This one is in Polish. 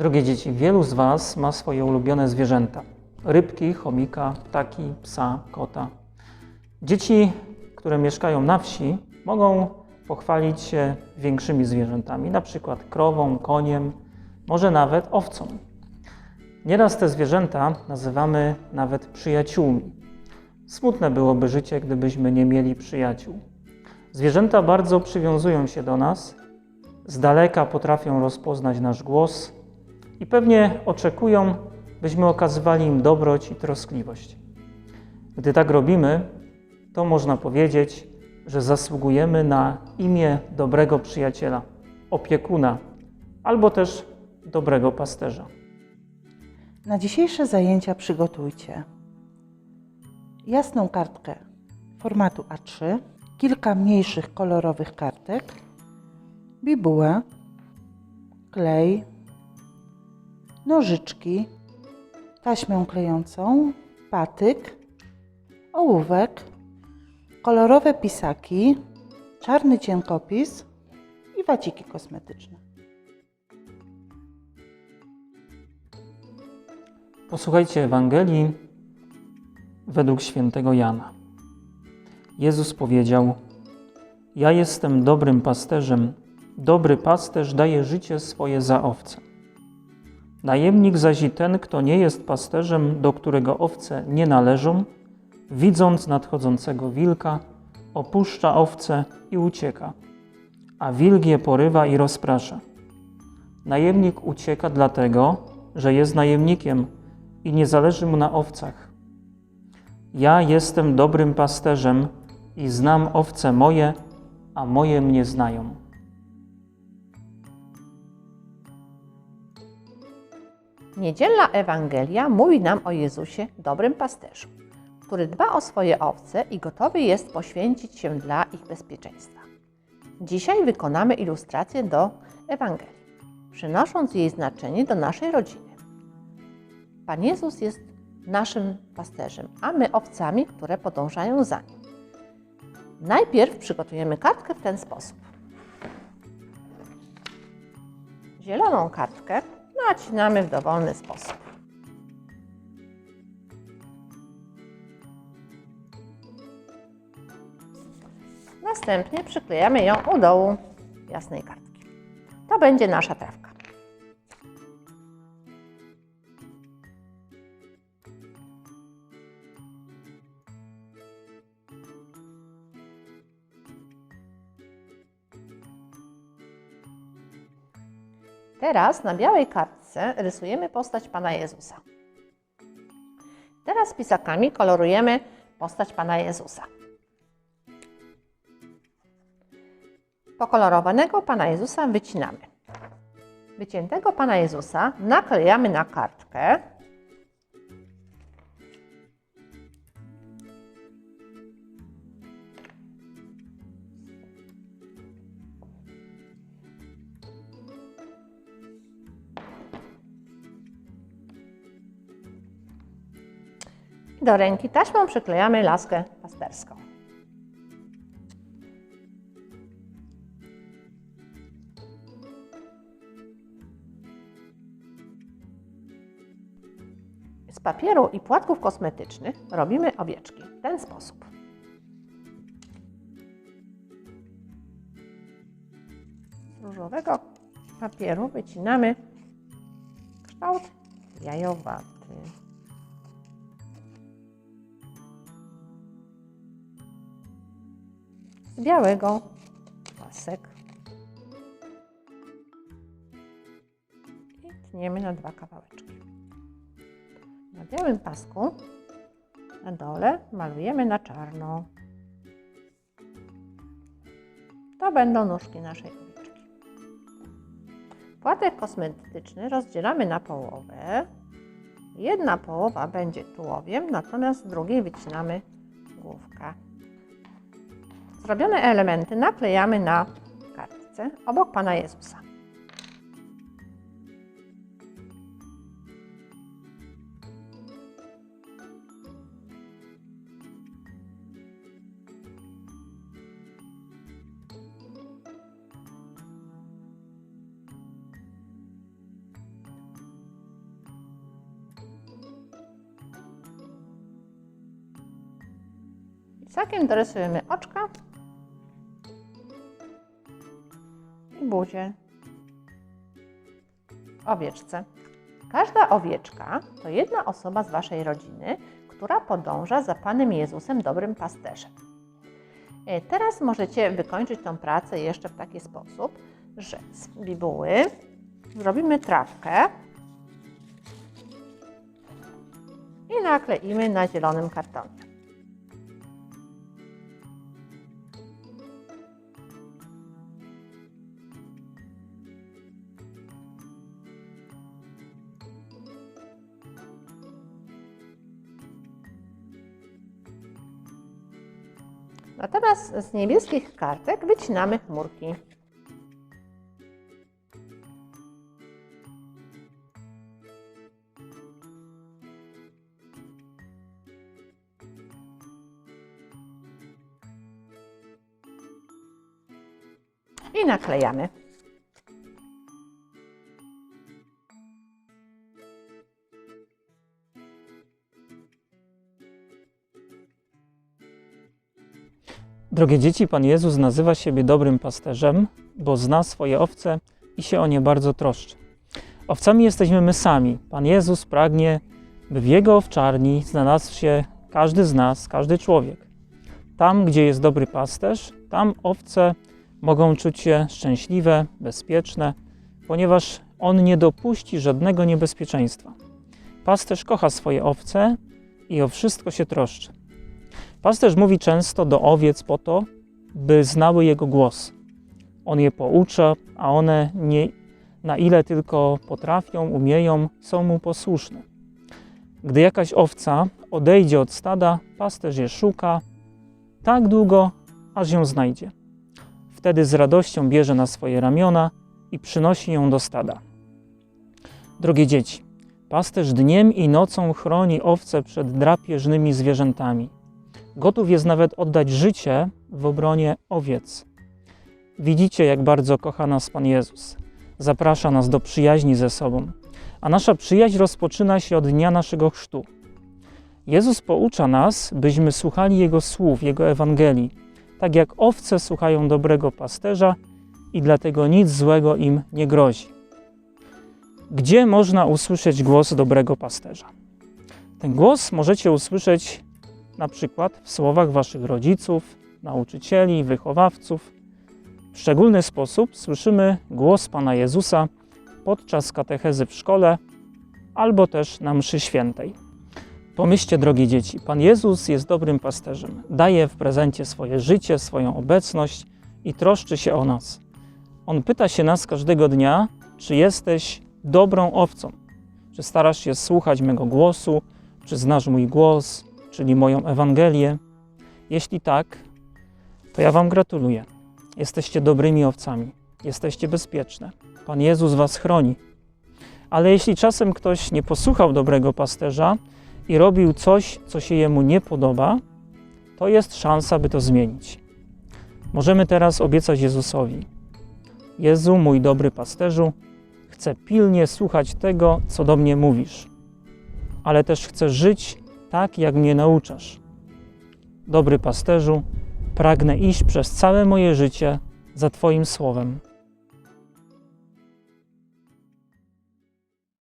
Drogie dzieci, wielu z Was ma swoje ulubione zwierzęta: rybki, chomika, ptaki, psa, kota. Dzieci, które mieszkają na wsi, mogą pochwalić się większymi zwierzętami, na przykład krową, koniem, może nawet owcą. Nieraz te zwierzęta nazywamy nawet przyjaciółmi. Smutne byłoby życie, gdybyśmy nie mieli przyjaciół. Zwierzęta bardzo przywiązują się do nas, z daleka potrafią rozpoznać nasz głos i pewnie oczekują, byśmy okazywali im dobroć i troskliwość. Gdy tak robimy, to można powiedzieć, że zasługujemy na imię dobrego przyjaciela, opiekuna albo też dobrego pasterza. Na dzisiejsze zajęcia przygotujcie jasną kartkę formatu A3, kilka mniejszych kolorowych kartek, bibułę, klej, nożyczki, taśmę klejącą, patyk, ołówek, kolorowe pisaki, czarny cienkopis i waciki kosmetyczne. Posłuchajcie Ewangelii według świętego Jana. Jezus powiedział: Ja jestem dobrym pasterzem. Dobry pasterz daje życie swoje za owce. Najemnik zaś i ten, kto nie jest pasterzem, do którego owce nie należą, widząc nadchodzącego wilka, opuszcza owce i ucieka, a wilk je porywa i rozprasza. Najemnik ucieka dlatego, że jest najemnikiem i nie zależy mu na owcach. Ja jestem dobrym pasterzem i znam owce moje, a moje mnie znają. Niedzielna Ewangelia mówi nam o Jezusie, dobrym pasterzu, który dba o swoje owce i gotowy jest poświęcić się dla ich bezpieczeństwa. Dzisiaj wykonamy ilustrację do Ewangelii, przynosząc jej znaczenie do naszej rodziny. Pan Jezus jest naszym pasterzem, a my owcami, które podążają za nim. Najpierw przygotujemy kartkę w ten sposób. Zieloną kartkę nacinamy w dowolny sposób. Następnie przyklejamy ją u dołu jasnej kartki. To będzie nasza trawka. Teraz na białej kartce rysujemy postać Pana Jezusa. Teraz pisakami kolorujemy postać Pana Jezusa. Pokolorowanego Pana Jezusa wycinamy. Wyciętego Pana Jezusa naklejamy na kartkę. Do ręki taśmą przyklejamy laskę pasterską. Z papieru i płatków kosmetycznych robimy owieczki w ten sposób. Z różowego papieru wycinamy kształt jajowaty. Białego pasek. I tniemy na dwa kawałeczki. Na białym pasku na dole malujemy na czarno. To będą nóżki naszej owieczki. Płatek kosmetyczny rozdzielamy na połowę. Jedna połowa będzie tułowiem, natomiast drugiej wycinamy główkę. Zrobione elementy naklejamy na kartce obok Pana Jezusa. Sakiem dorysujemy oczka i buzię owieczce. Każda owieczka to jedna osoba z Waszej rodziny, która podąża za Panem Jezusem, dobrym pasterzem. E, Teraz możecie wykończyć tą pracę jeszcze w taki sposób, że z bibuły zrobimy trawkę i nakleimy na zielonym kartonie. Natomiast z niebieskich kartek wycinamy chmurki. I naklejamy. Drogie dzieci, Pan Jezus nazywa siebie dobrym pasterzem, bo zna swoje owce i się o nie bardzo troszczy. Owcami jesteśmy my sami. Pan Jezus pragnie, by w Jego owczarni znalazł się każdy z nas, każdy człowiek. Tam, gdzie jest dobry pasterz, tam owce mogą czuć się szczęśliwe, bezpieczne, ponieważ On nie dopuści żadnego niebezpieczeństwa. Pasterz kocha swoje owce i o wszystko się troszczy. Pasterz mówi często do owiec po to, by znały jego głos. On je poucza, a one nie, na ile tylko potrafią, umieją, są mu posłuszne. Gdy jakaś owca odejdzie od stada, pasterz je szuka tak długo, aż ją znajdzie. Wtedy z radością bierze na swoje ramiona i przynosi ją do stada. Drogie dzieci, pasterz dniem i nocą chroni owce przed drapieżnymi zwierzętami. Gotów jest nawet oddać życie w obronie owiec. Widzicie, jak bardzo kocha nas Pan Jezus. Zaprasza nas do przyjaźni ze sobą, a nasza przyjaźń rozpoczyna się od dnia naszego chrztu. Jezus poucza nas, byśmy słuchali Jego słów, Jego Ewangelii, tak jak owce słuchają dobrego pasterza i dlatego nic złego im nie grozi. Gdzie można usłyszeć głos dobrego pasterza? Ten głos możecie usłyszeć na przykład w słowach waszych rodziców, nauczycieli, wychowawców. W szczególny sposób słyszymy głos Pana Jezusa podczas katechezy w szkole albo też na mszy świętej. Pomyślcie, drogie dzieci, Pan Jezus jest dobrym pasterzem. Daje w prezencie swoje życie, swoją obecność i troszczy się o nas. On pyta się nas każdego dnia, czy jesteś dobrą owcą, czy starasz się słuchać mego głosu, czy znasz mój głos, czyli moją Ewangelię? Jeśli tak, to ja Wam gratuluję. Jesteście dobrymi owcami, jesteście bezpieczne. Pan Jezus Was chroni. Ale jeśli czasem ktoś nie posłuchał dobrego pasterza i robił coś, co się jemu nie podoba, to jest szansa, by to zmienić. Możemy teraz obiecać Jezusowi: Jezu, mój dobry pasterzu, chcę pilnie słuchać tego, co do mnie mówisz, ale też chcę żyć tak jak mnie nauczasz. Dobry pasterzu, pragnę iść przez całe moje życie za Twoim słowem.